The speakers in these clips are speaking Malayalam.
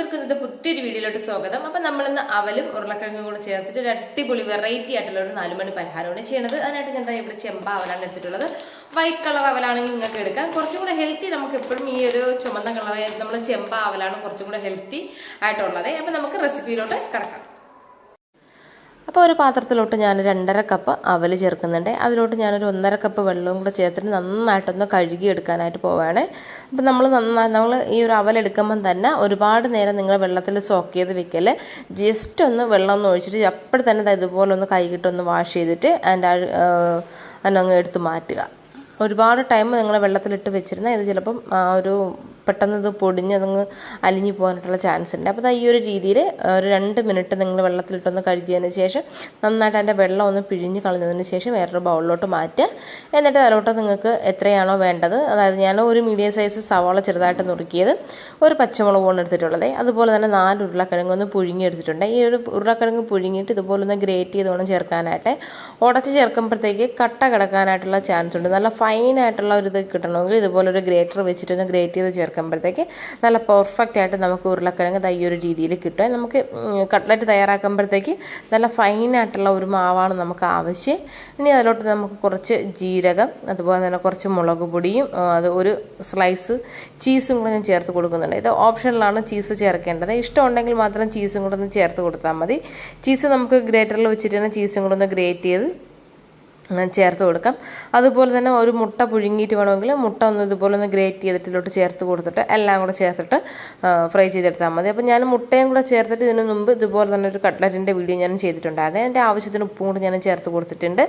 എല്ലാവർക്കും ഇത് പുതിയൊരു വീഡിയോയിലോട്ട് സ്വാഗതം. അപ്പം നമ്മളിന്ന് അവലും ഉരുളക്കിഴങ്ങും കൂടെ ചേർത്തിട്ട് ഒരു അടിപൊളി വെറൈറ്റി ആയിട്ടുള്ള ഒരു നാലുമണി പലഹാരമാണ് ചെയ്യുന്നത് അതിനായിട്ട് ഞാൻ ഇവിടെ ചെമ്പ അവലാണ് എടുത്തിട്ടുള്ളത്. വൈറ്റ് കളർ അവലാണെങ്കിൽ നിങ്ങൾക്ക് എടുക്കാം. കുറച്ചും കൂടെ ഹെൽത്തി നമുക്ക് എപ്പോഴും ഈ ഒരു ചുമന്ന കളർ നമ്മൾ ചെമ്പ അവലാണ് കുറച്ചും കൂടെ ഹെൽത്തി ആയിട്ടുള്ളത്. അപ്പം നമുക്ക് റെസിപ്പിയിലോട്ട് കിടക്കാം. അപ്പോൾ ഒരു പാത്രത്തിലോട്ട് ഞാൻ രണ്ടര കപ്പ് അവൽ ചേർക്കുന്നുണ്ട്. അതിലോട്ട് ഞാനൊരു ഒന്നര കപ്പ് വെള്ളവും കൂടെ ചേർത്തിട്ട് നന്നായിട്ടൊന്ന് കഴുകി എടുക്കാനായിട്ട് പോവുകയാണ് അപ്പോൾ നമ്മൾ നന്നായി നമ്മൾ ഈ ഒരു അവൽ എടുക്കുമ്പം തന്നെ ഒരുപാട് നേരം നിങ്ങൾ വെള്ളത്തിൽ സോക്ക് ചെയ്ത് വെക്കൽ ജസ്റ്റ് ഒന്ന് വെള്ളം ഒന്ന് ഒഴിച്ചിട്ട് അപ്പോൾ തന്നെ ഇതുപോലെ ഒന്ന് കൈകിട്ടൊന്ന് വാഷ് ചെയ്തിട്ട് അതിന്റെ അതിനങ്ങ് എടുത്ത് മാറ്റുക. ഒരുപാട് ടൈം നിങ്ങൾ വെള്ളത്തിലിട്ട് വെച്ചിരുന്നാൽ ഇത് ചിലപ്പം ഒരു പെട്ടെന്ന് ഇത് പൊടിഞ്ഞ് അതങ്ങ് അലിഞ്ഞു പോകാനായിട്ടുള്ള ചാൻസ് ഉണ്ട്. അപ്പോൾ ഈ ഒരു രീതിയിൽ ഒരു രണ്ട് മിനിറ്റ് നിങ്ങൾ വെള്ളത്തിലിട്ടൊന്ന് കഴുകിയതിന് ശേഷം നന്നായിട്ട് അതിന്റെ വെള്ളം ഒന്ന് പിഴിഞ്ഞ് കളഞ്ഞതിന് ശേഷം വേറൊരു ബൗളിലോട്ട് മാറ്റുക. എന്നിട്ട് അതിലോട്ട് നിങ്ങൾക്ക് എത്രയാണോ വേണ്ടത്. അതായത് ഞാൻ ഒരു മീഡിയം സൈസ് സവാള ചെറുതായിട്ട് നുറുക്കിയത് ഒരു പച്ചമുളക് കൊണ്ട് എടുത്തിട്ടുള്ളത്. അതുപോലെ തന്നെ നാല് ഉരുളക്കിഴങ്ങ് ഒന്ന് പുഴുങ്ങി എടുത്തിട്ടുണ്ട്. ഈ ഒരു ഉരുളക്കിഴങ്ങ് പുഴുങ്ങിയിട്ട് ഇതുപോലെ ഒന്ന് ഗ്രേറ്റ് ചെയ്ത് വേണം ചേർക്കാനായിട്ട്. ഉടച്ച് ചേർക്കുമ്പോഴത്തേക്ക് കട്ട കിടക്കാനായിട്ടുള്ള ചാൻസ് ഉണ്ട്. നല്ല ഫൈനായിട്ടുള്ള ഒരു ഇത് കിട്ടണമെങ്കിൽ ഇതുപോലൊരു ഗ്രേറ്റർ വെച്ചിട്ടൊന്ന് ഗ്രേറ്റ് ചെയ്ത് ചേർക്കുമ്പോഴത്തേക്ക് നല്ല പെർഫെക്റ്റ് ആയിട്ട് നമുക്ക് ഉരുളക്കിഴങ്ങ് ഈ ഒരു രീതിയിൽ കിട്ടുക നമുക്ക് കട്ട്ലറ്റ് തയ്യാറാക്കുമ്പോഴത്തേക്ക് നല്ല ഫൈൻ ആയിട്ടുള്ള ഒരു മാവാണ് നമുക്ക് ആവശ്യം. ഇനി അതിലോട്ട് നമുക്ക് കുറച്ച് ജീരകം അതുപോലെ തന്നെ കുറച്ച് മുളക് പൊടിയും അത് ഒരു സ്ലൈസ് ചീസും കൂടെ ഞാൻ ചേർത്ത് കൊടുക്കുന്നുണ്ട്. ഇത് ഓപ്ഷനിലാണ് ചീസ് ചേർക്കേണ്ടത്. ഇഷ്ടമുണ്ടെങ്കിൽ മാത്രം ചീസും കൂടെ ഒന്ന് ചേർത്ത് കൊടുത്താൽ മതി. ചീസ് നമുക്ക് ഗ്രേറ്ററിൽ വെച്ചിട്ട് തന്നെ ചീസും കൂടെ ഒന്ന് ഗ്രേറ്റ് ചെയ്ത് ചേർത്ത് കൊടുക്കാം. അതുപോലെ തന്നെ ഒരു മുട്ട പുഴുങ്ങിയിട്ട് വേണമെങ്കിൽ മുട്ട ഒന്ന് ഇതുപോലെ ഒന്ന് ഗ്രേറ്റ് ചെയ്തിട്ടിലോട്ട് ചേർത്ത് കൊടുത്തിട്ട് എല്ലാം കൂടെ ചേർത്തിട്ട് ഫ്രൈ ചെയ്തെടുത്താൽ മതി. അപ്പോൾ ഞാൻ മുട്ടയും കൂടെ ചേർത്തിട്ട് ഇതിന് മുമ്പ് ഇതുപോലെ തന്നെ ഒരു കട്ട്ലറ്റിന്റെ വീഡിയോ ഞാൻ ചെയ്തിട്ടുണ്ട് ചെയ്തിട്ടുണ്ടായിരുന്നു. എന്റെ ആവശ്യത്തിന് ഉപ്പും കൂടി ഞാൻ ചേർത്ത് കൊടുത്തിട്ടുണ്ട്.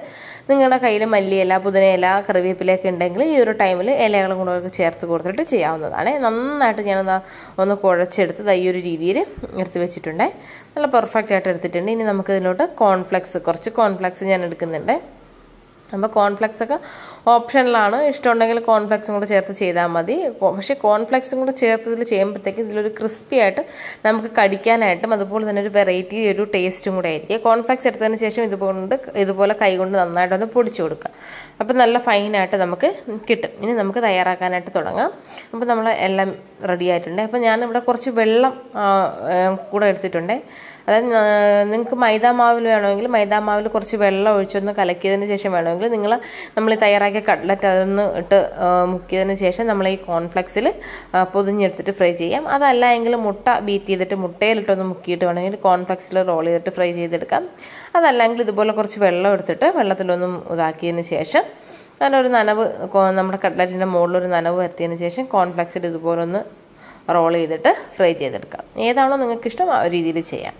നിങ്ങളുടെ കയ്യിൽ മല്ലിയില പുതിനയില കറിവേപ്പിലയൊക്കെ ഉണ്ടെങ്കിൽ ഈ ഒരു ടൈമിൽ ഇലകളും കൂടെ ചേർത്ത് കൊടുത്തിട്ട് ചെയ്യാവുന്നതാണ്. നന്നായിട്ട് ഞാനൊന്ന് ഒന്ന് കുഴച്ചെടുത്ത് ഈ ഒരു രീതിയിൽ എടുത്ത് വെച്ചിട്ടുണ്ട്. നല്ല പെർഫെക്റ്റ് ആയിട്ട് എടുത്തിട്ടുണ്ട്. ഇനി നമുക്ക് ഇതിലോട്ട് കോൺഫ്ലെക്സ് കുറച്ച് കോൺഫ്ലെക്സ് ഞാൻ എടുക്കുന്നുണ്ട്. അപ്പോൾ കോൺഫ്ലെക്സ് ഒക്കെ ഓപ്ഷനിലാണ് ഇഷ്ടമുണ്ടെങ്കിൽ കോൺഫ്ലെക്സും കൂടെ ചേർത്ത് ചെയ്താൽ മതി. പക്ഷേ കോൺഫ്ലെക്സും കൂടെ ചേർത്ത് ഇതിൽ ചെയ്യുമ്പോഴത്തേക്കും ഇതിലൊരു ക്രിസ്പി ആയിട്ട് നമുക്ക് കടിക്കാനായിട്ടും അതുപോലെ തന്നെ ഒരു വെറൈറ്റി ഒരു ടേസ്റ്റും കൂടെ ആയിരിക്കും. കോൺഫ്ലെക്സ് എടുത്തതിന് ശേഷം ഇതുകൊണ്ട് ഇതുപോലെ കൈകൊണ്ട് നന്നായിട്ടൊന്ന് പൊടിച്ചു കൊടുക്കുക. അപ്പോൾ നല്ല ഫൈനായിട്ട് നമുക്ക് കിട്ടും. ഇനി നമുക്ക് തയ്യാറാക്കാനായിട്ട് തുടങ്ങാം. അപ്പോൾ നമ്മൾ എല്ലാം റെഡി ആയിട്ടുണ്ട്. അപ്പോൾ ഞാനിവിടെ കുറച്ച് വെള്ളം കൂടെ എടുത്തിട്ടുണ്ട്. അതായത് നിങ്ങൾക്ക് മൈദാ മാവിൽ വേണമെങ്കിൽ മൈദാ മാവിൽ കുറച്ച് വെള്ളം ഒഴിച്ചൊന്ന് കലക്കിയതിന് ശേഷം വേണമെങ്കിൽ നിങ്ങൾ നമ്മൾ തയ്യാറാക്കിയ കട്ട്ലറ്റ് അതൊന്ന് ഇട്ട് മുക്കിയതിന് ശേഷം നമ്മൾ ഈ കോൺഫ്ലെക്സിൽ പൊതിഞ്ഞെടുത്തിട്ട് ഫ്രൈ ചെയ്യാം. അതല്ല എങ്കിൽ മുട്ട ബീറ്റ് ചെയ്തിട്ട് മുട്ടയിലിട്ടൊന്ന് മുക്കിയിട്ട് വേണമെങ്കിൽ കോൺഫ്ലെക്സിൽ റോൾ ചെയ്തിട്ട് ഫ്രൈ ചെയ്തെടുക്കാം. അതല്ലെങ്കിൽ ഇതുപോലെ കുറച്ച് വെള്ളം എടുത്തിട്ട് വെള്ളത്തിലൊന്നും ഇതാക്കിയതിന് ശേഷം അതിനൊരു നനവ് നമ്മുടെ കട്ട്ലറ്റിന്റെ മുകളിലൊരു നനവ് വരുത്തിയതിന് ശേഷം കോൺഫ്ലെക്സിൽ ഇതുപോലെ ഒന്ന് റോൾ ചെയ്തിട്ട് ഫ്രൈ ചെയ്തെടുക്കാം. ഏതാണോ നിങ്ങൾക്കിഷ്ടം ആ രീതിയിൽ ചെയ്യാം.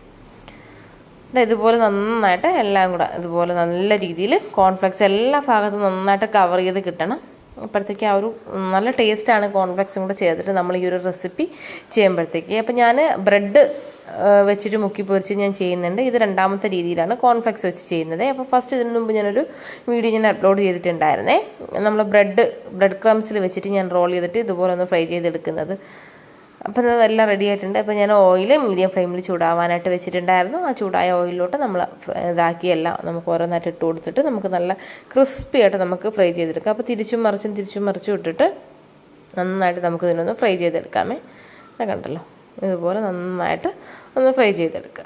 ഇതുപോലെ നന്നായിട്ട് എല്ലാം കൂടെ ഇതുപോലെ നല്ല രീതിയിൽ കോൺഫ്ലെക്സ് എല്ലാ ഭാഗത്തും നന്നായിട്ട് കവർ ചെയ്ത് കിട്ടണം. അപ്പോഴത്തേക്ക് ആ ഒരു നല്ല ടേസ്റ്റാണ് കോൺഫ്ലെക്സും കൂടെ ചേർത്തിട്ട് നമ്മൾ ഈ ഒരു റെസിപ്പി ചെയ്യുമ്പോഴത്തേക്ക്. അപ്പോൾ ഞാൻ ബ്രെഡ് വെച്ചിട്ട് മുക്കി പൊരിച്ച് ഞാൻ ചെയ്യുന്നുണ്ട്. ഇത് രണ്ടാമത്തെ രീതിയിലാണ് കോൺഫ്ലെക്സ് വെച്ച് ചെയ്യുന്നത്. അപ്പോൾ ഫസ്റ്റ് ഇതിന് മുമ്പ് ഞാനൊരു വീഡിയോ ഞാൻ അപ്ലോഡ് ചെയ്തിട്ടുണ്ടായിരുന്നേ. നമ്മൾ ബ്രെഡ് ബ്രെഡ് ക്രംസിൽ വെച്ചിട്ട് ഞാൻ റോൾ ചെയ്തിട്ട് ഇതുപോലെ ഒന്ന് ഫ്രൈ ചെയ്തെടുക്കുന്നത്. അപ്പം അതെല്ലാം റെഡി ആയിട്ടുണ്ട്. അപ്പോൾ ഞാൻ ഓയിൽ മീഡിയം ഫ്ലെയിമിൽ ചൂടാവാനായിട്ട് വെച്ചിട്ടുണ്ടായിരുന്നു. ആ ചൂടായ ഓയിലിലോട്ട് നമ്മൾ ഇതാക്കിയെല്ലാം നമുക്ക് ഓരോന്നായിട്ട് ഇട്ട് കൊടുത്തിട്ട് നമുക്ക് നല്ല ക്രിസ്പി ആയിട്ട് നമുക്ക് ഫ്രൈ ചെയ്തെടുക്കാം. അപ്പോൾ തിരിച്ചും മറിച്ചും തിരിച്ചും മറിച്ചും ഇട്ടിട്ട് നന്നായിട്ട് നമുക്ക് ഇതിനൊന്ന് ഫ്രൈ ചെയ്തെടുക്കാമേ. കണ്ടല്ലോ? ഇതുപോലെ നന്നായിട്ട് ഒന്ന് ഫ്രൈ ചെയ്തെടുക്കുക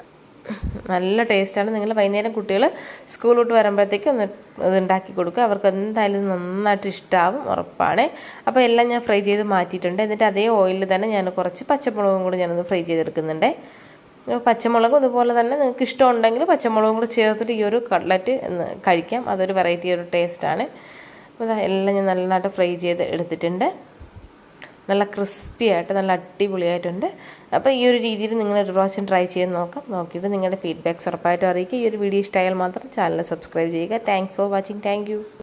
നല്ല ടേസ്റ്റാണ്. നിങ്ങൾ വൈകുന്നേരം കുട്ടികൾ സ്കൂൾ വിട്ട് വരുമ്പോഴത്തേക്ക് ഒന്ന് ഇത് ഉണ്ടാക്കി കൊടുക്കുക. അവർക്ക് എന്തായാലും നന്നായിട്ട് ഇഷ്ടമാവും ഉറപ്പാണ്. അപ്പോൾ എല്ലാം ഞാൻ ഫ്രൈ ചെയ്ത് മാറ്റിയിട്ടുണ്ട്. എന്നിട്ട് അതേ ഓയിലിൽ തന്നെ ഞാൻ കുറച്ച് പച്ചമുളകും കൂടി ഞാനൊന്ന് ഫ്രൈ ചെയ്തെടുക്കുന്നുണ്ട്. പച്ചമുളകും അതുപോലെ തന്നെ നിങ്ങൾക്ക് ഇഷ്ടമുണ്ടെങ്കിൽ പച്ചമുളകും കൂടി ചേർത്തിട്ട് ഈ ഒരു കട്ലറ്റ് കഴിക്കാം. അതൊരു വെറൈറ്റി ഒരു ടേസ്റ്റാണ്. അപ്പോൾ എല്ലാം ഞാൻ നല്ലതായിട്ട് ഫ്രൈ ചെയ്ത് എടുത്തിട്ടുണ്ട്. നല്ല ക്രിസ്പി ആയിട്ട് നല്ല അടിപൊളിയായിട്ടുണ്ട്. അപ്പോൾ ഈ ഒരു രീതിയിൽ നിങ്ങൾ ഒരു പ്രാവശ്യം ട്രൈ ചെയ്ത് നോക്കാം. നോക്കിയിട്ട് നിങ്ങളുടെ ഫീഡ്ബാക്ക്സ് ഉറപ്പായിട്ടും അറിയിക്കുക. ഈ ഒരു വീഡിയോ ഇഷ്ടമായാൽ മാത്രം ചാനൽ സബ്സ്ക്രൈബ് ചെയ്യുക. Thanks for watching thank